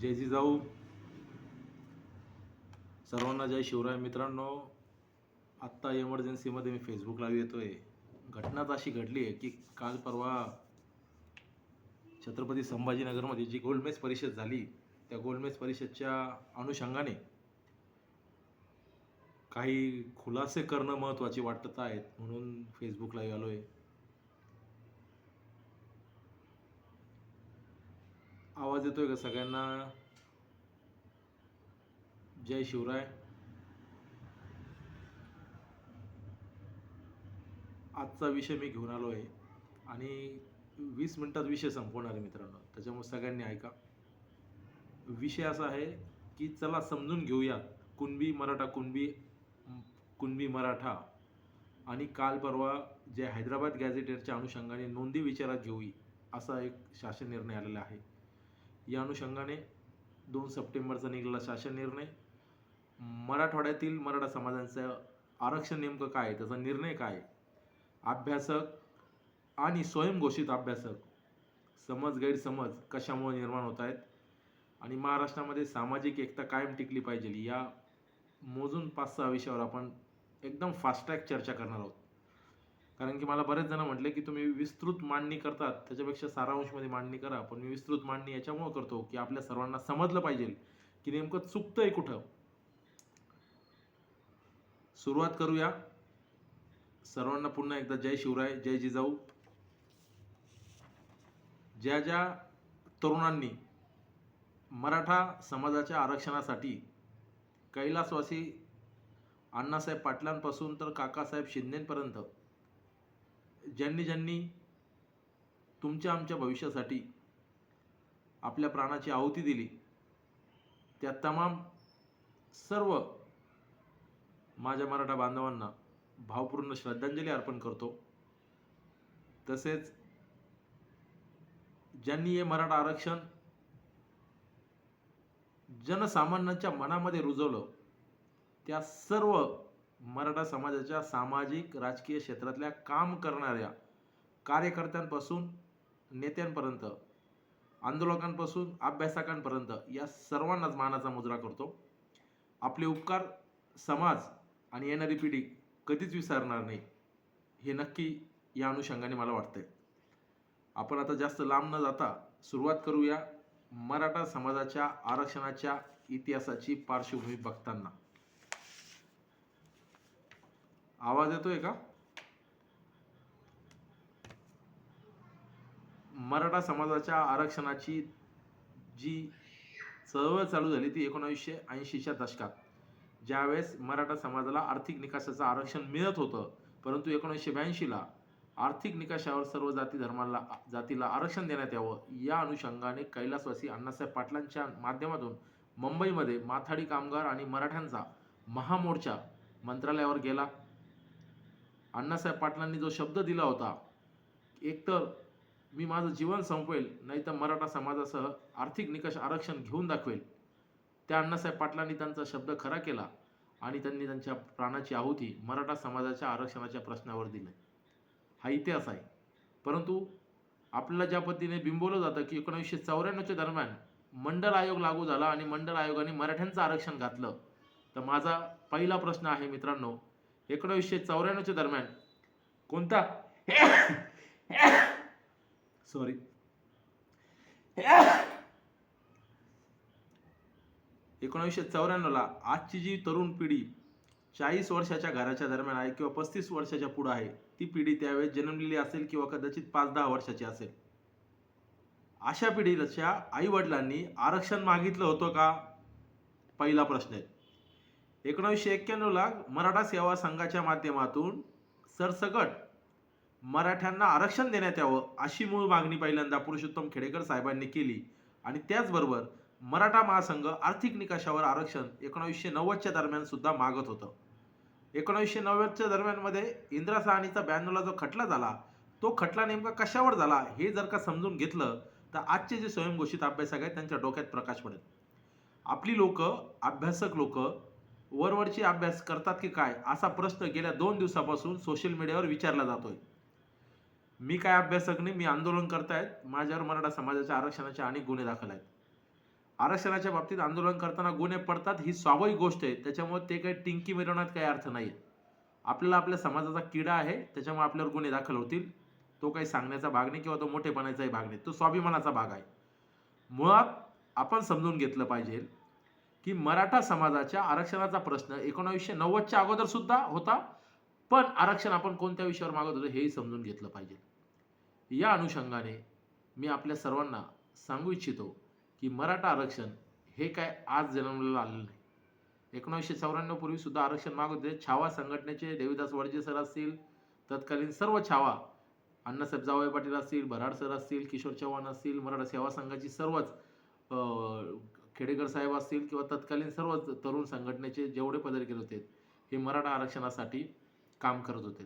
जय जिजाऊ सर्वांना जय शिवराय मित्रांनो. आत्ता इमर्जन्सीमध्ये मी फेसबुक लाईव्ह घटना घटनाच अशी घडली आहे की काल परवा छत्रपती संभाजीनगरमध्ये जी गोलमेज परिषद झाली त्या गोलमेज परिषदच्या अनुषंगाने काही खुलासे करणं महत्त्वाचे वाटत आहेत म्हणून फेसबुक लाईव्ह आलो आहे आवाज येतोय का सगळ्यांना? जय शिवराय. आजचा विषय मी घेऊन आलो आहे आणि वीस मिनिटात विषय संपवणार आहे मित्रांनो. त्याच्यामुळे सगळ्यांनी ऐका. विषय असा आहे की चला समजून घेऊया कुणबी मराठा कुणबी कुणबी मराठा आणि काल परवा जे हैदराबाद गॅझेटेडच्या अनुषंगाने नोंदी विचारात घेऊया असा एक शासन निर्णय आलेला आहे. या अनुषंगाने दोन सप्टेंबरचा निघाला शासन निर्णय. मराठवाड्यातील मराठा समाजांचं आरक्षण नेमकं काय आहे, त्याचा निर्णय काय अभ्यासक आणि स्वयंघोषित अभ्यासक समज गैरसमज कशामुळे निर्माण होत आहेत? आणि महाराष्ट्रामध्ये सामाजिक एकता कायम टिकली पाहिजे या मोजून पाच सहा विषयावर आपण एकदम फास्ट ट्रॅक चर्चा करणार आहोत. कारण की मला बरेच जण म्हटले की तुम्ही विस्तृत मांडणी करतात त्याच्यापेक्षा सारांशमध्ये मांडणी करा. पण मी विस्तृत मांडणी याच्यामुळे करतो की आपल्या सर्वांना समजलं पाहिजे की नेमकं चुकतंय कुठं. सुरुवात करूया. सर्वांना पुन्हा एकदा जय शिवराय जय जिजाऊ. ज्या ज्या तरुणांनी मराठा समाजाच्या आरक्षणासाठी कैलासवासी अण्णासाहेब पाटलांपासून तर काकासाहेब शिंदेपर्यंत ज्यांनी ज्यांनी तुमच्या आमच्या भविष्यासाठी आपल्या प्राणाची आहुती दिली त्या तमाम सर्व माझ्या मराठा बांधवांना भावपूर्ण श्रद्धांजली अर्पण करतो. तसेच ज्यांनी हे मराठा आरक्षण जनसामान्यांच्या मनामध्ये रुजवलं त्या सर्व मराठा समाजाच्या सामाजिक राजकीय क्षेत्रातल्या काम करणाऱ्या कार्यकर्त्यांपासून नेत्यांपर्यंत आंदोलकांपासून अभ्यासकांपर्यंत या सर्वांनाच मानाचा मुजरा करतो. आपले उपकार समाज आणि येणारी पिढी कधीच विसरणार नाही हे नक्की या अनुषंगाने मला वाटतंय. आपण आता जास्त लांब न जाता सुरुवात करूया मराठा समाजाच्या आरक्षणाच्या इतिहासाची पार्श्वभूमी बघताना. आवाज येतोय का? मराठा समाजाच्या आरक्षणाची जी चळवळ चालू झाली ती एकोणावीसशे ऐंशीच्या दशकात. ज्यावेळेस मराठा समाजाला आर्थिक निकासाचं आरक्षण मिळत होतं परंतु एकोणीसशे ब्याऐंशीला आर्थिक निकाशावर सर्व जाती धर्माला जातीला आरक्षण देण्यात यावं या अनुषंगाने कैलासवासी अण्णासाहेब पाटलांच्या माध्यमातून मुंबईमध्ये माथाडी कामगार आणि मराठ्यांचा महामोर्चा मंत्रालयावर गेला. अण्णासाहेब पाटलांनी जो शब्द दिला होता एकतर मी माझं जीवन संपवेल नाही तर मराठा समाजासह आर्थिक निकष आरक्षण घेऊन दाखवेल. त्या अण्णासाहेब पाटलांनी त्यांचा शब्द खरा केला आणि त्यांनी त्यांच्या प्राणाची आहुती मराठा समाजाच्या आरक्षणाच्या प्रश्नावर दिली. हा इतिहास आहे. परंतु आपल्याला ज्या पद्धतीने बिंबवलं जातं की एकोणीसशे चौऱ्याण्णवच्या दरम्यान मंडल आयोग लागू झाला आणि मंडल आयोगाने मराठ्यांचं आरक्षण घातलं तर माझा पहिला प्रश्न आहे मित्रांनो एकोणीसशे चौऱ्याण्णवच्या दरम्यान. कोणता? सॉरी एकोणीसशे चौऱ्याण्णवला आजची जी तरुण पिढी चाळीस वर्षाच्या घराच्या दरम्यान आहे किंवा पस्तीस वर्षाच्या पुढं आहे ती पिढी त्यावेळेस जन्मलेली असेल किंवा कदाचित पाच दहा वर्षाची असेल. अशा पिढीच्या आई वडिलांनी आरक्षण मागितलं होतं का? पहिला प्रश्न आहे. एकोणीसशे एक्क्याण्णवला मराठा सेवा संघाच्या माध्यमातून सरसकट मराठ्यांना आरक्षण देण्यात यावं अशी मूळ मागणी पहिल्यांदा पुरुषोत्तम खेडेकर साहेबांनी केली. आणि त्याचबरोबर मराठा महासंघ आर्थिक निकषावर आरक्षण एकोणीसशे नव्वदच्या दरम्यान सुद्धा मागत होतं. एकोणीसशे नव्वदच्या दरम्यानमध्ये इंदिरा साहनीचा ब्याण्णवला जो खटला झाला तो खटला नेमका कशावर झाला हे जर का समजून घेतलं तर आजचे जे स्वयंघोषित अभ्यासक आहेत त्यांच्या डोक्यात प्रकाश पडेल. आपली लोक अभ्यासक लोक वरवरची अभ्यास करतात की काय? असा प्रश्न गेल्या दोन दिवसापासून सोशल मीडियावर विचारला जातोय. मी काय अभ्यासक नाही मी आंदोलन करतायत. माझ्यावर मराठा समाजाच्या आरक्षणाचे अनेक गुन्हे दाखल आहेत. आरक्षणाच्या बाबतीत आंदोलन करताना गुन्हे पडतात ही स्वाभाविक गोष्ट आहे. त्याच्यामुळे ते काही टिंकी मिरवण्यात काही अर्थ नाही आपल्याला आपल्या समाजाचा किडा आहे त्याच्यामुळे आपल्यावर गुन्हे दाखल होतील. तो काही सांगण्याचा भाग नाही किंवा तो मोठेपणाचाही भाग नाही. तो स्वाभिमानाचा भाग आहे. मुळात आपण समजून घेतलं पाहिजे की मराठा समाजाच्या आरक्षणाचा प्रश्न एकोणावीसशे नव्वदच्या अगोदर सुद्धा होता. पण आरक्षण आपण कोणत्या विषयावर मागत होतो हेही समजून घेतलं पाहिजे. या अनुषंगाने मी आपल्या सर्वांना सांगू इच्छितो की मराठा आरक्षण हे काय आज जन्मलेलं आलेलं नाही. एकोणीसशे चौऱ्याण्णव पूर्वी सुद्धा आरक्षण मागत होते. छावा संघटनेचे देवीदास वडजे सर असतील तत्कालीन सर्व छावा अण्णासाहेब जावळे पाटील असतील बराड सर असतील किशोर चव्हाण असतील मराठा सेवा संघाची सर्वच खेडेकर साहेब असतील किंवा तत्कालीन सर्व तरुण संघटनेचे जेवढे पदाधिकारी होते हे मराठा आरक्षणासाठी काम करत होते.